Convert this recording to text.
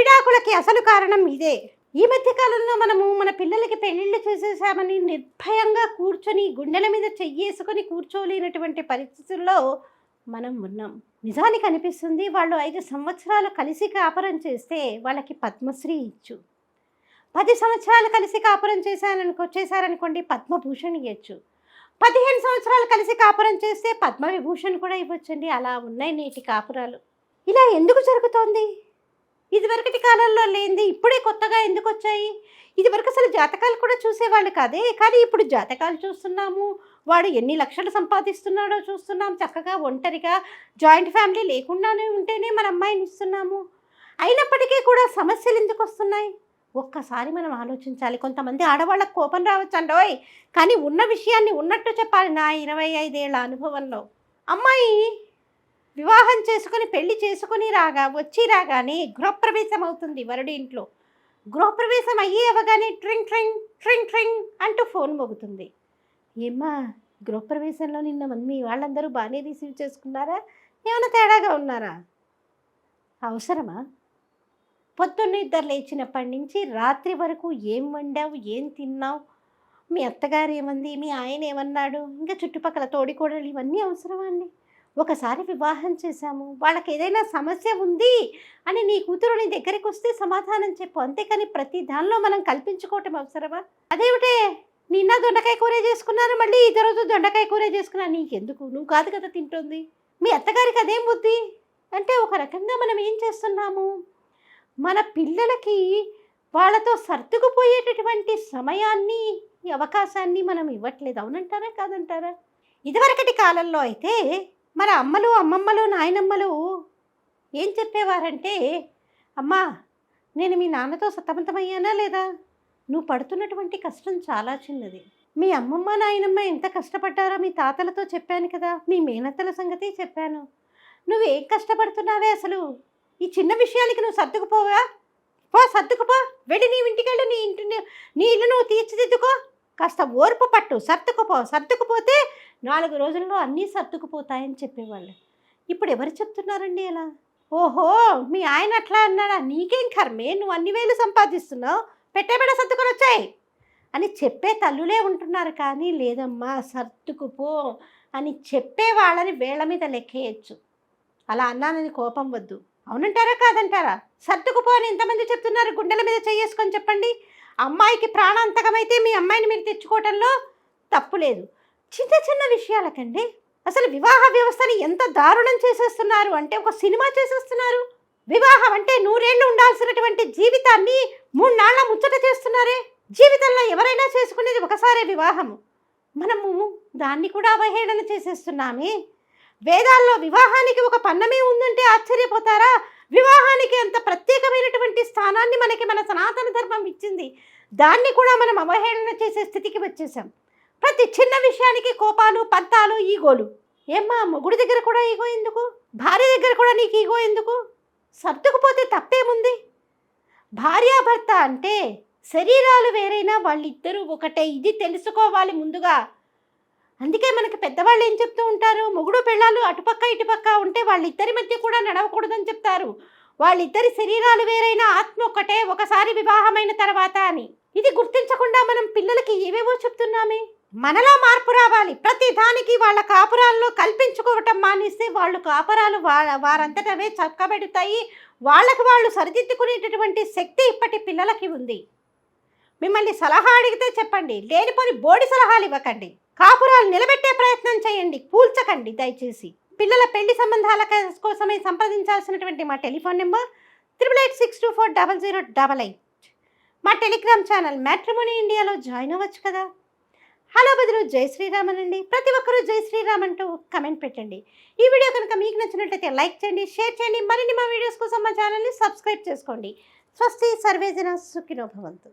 విడాకులకి అసలు కారణం ఇదే. ఈ మధ్య కాలంలో మనము మన పిల్లలకి పెళ్ళిళ్ళు చేసేసామని నిర్భయంగా కూర్చొని గుండెల మీద చెయ్యేసుకొని కూర్చోలేనటువంటి పరిస్థితుల్లో మనం ఉన్నాం. నిజానికి అనిపిస్తుంది వాళ్ళు ఐదు సంవత్సరాలు కలిసి కాపురం చేస్తే వాళ్ళకి పద్మశ్రీ ఇచ్చు. పది సంవత్సరాలు కలిసి కాపురం చేశారనుకో చేశారనుకోండి పద్మభూషణ్ ఇవ్వచ్చు పదిహేను సంవత్సరాలు కలిసి కాపురం చేస్తే పద్మవిభూషణ్ కూడా ఇవ్వచ్చండి. అలా ఉన్నాయి నేటి కాపురాలు. ఇలా ఎందుకు జరుగుతోంది? ఇదివరకటి కాలంలో లేనిది ఇప్పుడే కొత్తగా ఎందుకు వచ్చాయి? ఇదివరకు అసలు జాతకాలు కూడా చూసేవాళ్ళు కాదే. కానీ ఇప్పుడు జాతకాలు చూస్తున్నాము. వాడు ఎన్ని లక్షలు సంపాదిస్తున్నాడో చూస్తున్నాం. చక్కగా ఒంటరిగా జాయింట్ ఫ్యామిలీ లేకుండానే ఉంటేనే మన అమ్మాయిని ఇస్తున్నాము. అయినప్పటికీ కూడా సమస్యలు ఎందుకు వస్తున్నాయి? ఒక్కసారి మనం ఆలోచించాలి. కొంతమంది ఆడవాళ్ళకు కోపం రావచ్చండోయ్ కానీ ఉన్న విషయాన్ని ఉన్నట్టు చెప్పాలి నా ఇరవై ఐదేళ్ళ అనుభవంలో. అమ్మాయి వివాహం చేసుకుని పెళ్ళి చేసుకుని రాగా వచ్చి రాగానే గృహప్రవేశం అవుతుంది వరుడి ఇంట్లో. గృహప్రవేశం అయ్యి అవగానే ట్రింగ్ ట్రింగ్ ట్రింగ్ ట్రింగ్ అంటూ ఫోన్ మోగుతుంది. ఏమ్మా గృహప్రవేశంలో నిన్న మీ వాళ్ళందరూ బాగానే రిసీవ్ చేసుకున్నారా? ఏమైనా తేడాగా ఉన్నారా? అవసరమా? పొద్దున్న ఇద్దరు లేచినప్పటి నుంచి రాత్రి వరకు ఏం వండావు ఏం తిన్నావు? మీ అత్తగారు ఏమంది మీ ఆయన ఏమన్నాడు? ఇంకా చుట్టుపక్కల తోడికోడలు ఇవన్నీ అవసరమా అండి? ఒకసారి వివాహం చేశాము. వాళ్ళకి ఏదైనా సమస్య ఉంది అని నీ కూతురు నీ దగ్గరికి వస్తే సమాధానం చెప్పు. అంతేకాని ప్రతి దానిలో మనం కల్పించుకోవటం అవసరమా? అదేమిటే? నిన్న దొండకాయ కూర చేసుకున్నారు మళ్ళీ ఈ రోజు దొండకాయ కూర చేసుకున్నా. నీకెందుకు? నువ్వు కాదు కదా తింటుంది. మీ అత్తగారికి అదేం బుద్ధి? అంటే ఒక రకంగా మనం ఏం చేస్తున్నాము? మన పిల్లలకి వాళ్ళతో సర్దుకుపోయేటటువంటి సమయాన్ని అవకాశాన్ని మనం ఇవ్వట్లేదు. అవునంటారా? కాదంటారా? ఇదివరకటి కాలంలో అయితే మన అమ్మలు అమ్మమ్మలు నాయనమ్మలు ఏం చెప్పేవారంటే అమ్మా నేను మీ నాన్నతో సతమతమయ్యానా లేదా? నువ్వు పడుతున్నటువంటి కష్టం చాలా చిన్నది. మీ అమ్మమ్మ నాయనమ్మ ఎంత కష్టపడ్డారో మీ తాతలతో చెప్పాను కదా మీ మేనత్తల సంగతి చెప్పాను. నువ్వు ఏం కష్టపడుతున్నావే అసలు? ఈ చిన్న విషయాలకి నువ్వు సర్దుకుపోవా? పో సర్దుకుపో. వెళ్ళి నీ ఇంటికెళ్ళి నీ ఇంటి నీ ఇల్లు నువ్వు తీర్చిదిద్దుకో. కాస్త ఓర్పు పట్టు సర్దుకుపో సర్దుకుపోతే నాలుగు రోజుల్లో అన్నీ సర్దుకుపోతాయని చెప్పేవాళ్ళు. ఇప్పుడు ఎవరు చెప్తున్నారండి ఇలా? ఓహో మీ ఆయన అట్లా అన్నాడా? నీకేం కర్మే? నువ్వు అన్ని వేలు సంపాదిస్తున్నావు పెట్టేబెడ సర్దుకొని వచ్చాయి అని చెప్పే తల్లులే ఉంటున్నారు కానీ లేదమ్మా సర్దుకుపో అని చెప్పే వాళ్ళని వేళ్ళ మీద లెక్కేయచ్చు. అలా అన్నానని కోపం వద్దు. అవునంటారా కాదంటారా? సర్దుకుపో అని ఎంతమంది చెప్తున్నారు గుండెల మీద చేసుకొని చెప్పండి. అమ్మాయికి ప్రాణాంతకమైతే మీ అమ్మాయిని మీరు తెచ్చుకోవటంలో తప్పు లేదు. చిన్న చిన్న విషయాలకండి. అసలు వివాహ వ్యవస్థని ఎంత దారుణం చేసేస్తున్నారు? అంటే ఒక సినిమా చేసేస్తున్నారు. వివాహం అంటే నూరేళ్ళు ఉండాల్సినటువంటి జీవితాన్ని మూడు నాళ్ళ ముచ్చట చేస్తున్నారే. జీవితంలో ఎవరైనా చేసుకునేది ఒకసారే వివాహము. మనము దాన్ని కూడా అవహేళన చేసేస్తున్నామే. వేదాల్లో వివాహానికి ఒక పన్నమే ఉందంటే ఆశ్చర్యపోతారా? వివాహానికి అంత ప్రత్యేకమైనటువంటి స్థానాన్ని మనకి మన సనాతన ధర్మం ఇచ్చింది. దాన్ని కూడా మనం అవహేళన చేసే స్థితికి వచ్చేసాం. ప్రతి చిన్న విషయానికి కోపాలు పంతాలు ఈగోలు. ఏమ్మా మొగుడి దగ్గర కూడా ఈగో ఎందుకు? భార్య దగ్గర కూడా నీకు ఈగో ఎందుకు? సర్దుకుపోతే తప్పేముంది? భార్యాభర్త అంటే శరీరాలు వేరైనా వాళ్ళిద్దరూ ఒకటే. ఇది తెలుసుకోవాలి ముందుగా. అందుకే మనకి పెద్దవాళ్ళు ఏం చెప్తూ ఉంటారు? మొగుడు పెళ్ళాలు అటుపక్క ఇటుపక్క ఉంటే వాళ్ళిద్దరి మధ్య కూడా నడవకూడదని చెప్తారు. వాళ్ళిద్దరి శరీరాలు వేరైనా ఆత్మ ఒక్కటే ఒకసారి వివాహమైన తర్వాత అని. ఇది గుర్తించకుండా మనం పిల్లలకి ఏవేవో చెప్తున్నామే. మనలో మార్పు రావాలి. ప్రతి దానికి వాళ్ళ కాపురాల్లో కల్పించుకోవటం మానేస్తే వాళ్ళు కాపురాలు వా- వారంతటవే చక్కబెడతాయి. వాళ్ళకు వాళ్ళు సరిదిద్దుకునేటటువంటి శక్తి ఇప్పటి పిల్లలకి ఉంది. మిమ్మల్ని సలహా అడిగితే చెప్పండి. లేనిపోని బోడి సలహాలు ఇవ్వకండి. కాపురాలు నిలబెట్టే ప్రయత్నం చేయండి. కూల్చకండి దయచేసి. పిల్లల పెళ్ళి సంబంధాల కోసమే సంప్రదించాల్సినటువంటి మా telephone number triple eight six two four double zero double eight. మా టెలిగ్రామ్ ఛానల్ మ్యాట్రిమోనీ ఇండియాలో జాయిన్ అవ్వచ్చు కదా. హలో బదులు జై శ్రీరామన్ అండి ప్రతి ఒక్కరూ జై శ్రీరామ్ అంటూ కమెంట్ పెట్టండి. ఈ వీడియో కనుక మీకు నచ్చినట్లయితే లైక్ చేయండి షేర్ చేయండి. మరిన్ని మా వీడియోస్ కోసం మా ఛానల్ని సబ్స్క్రైబ్ చేసుకోండి. స్వస్తి సర్వేజన సుఖినో భవంతు.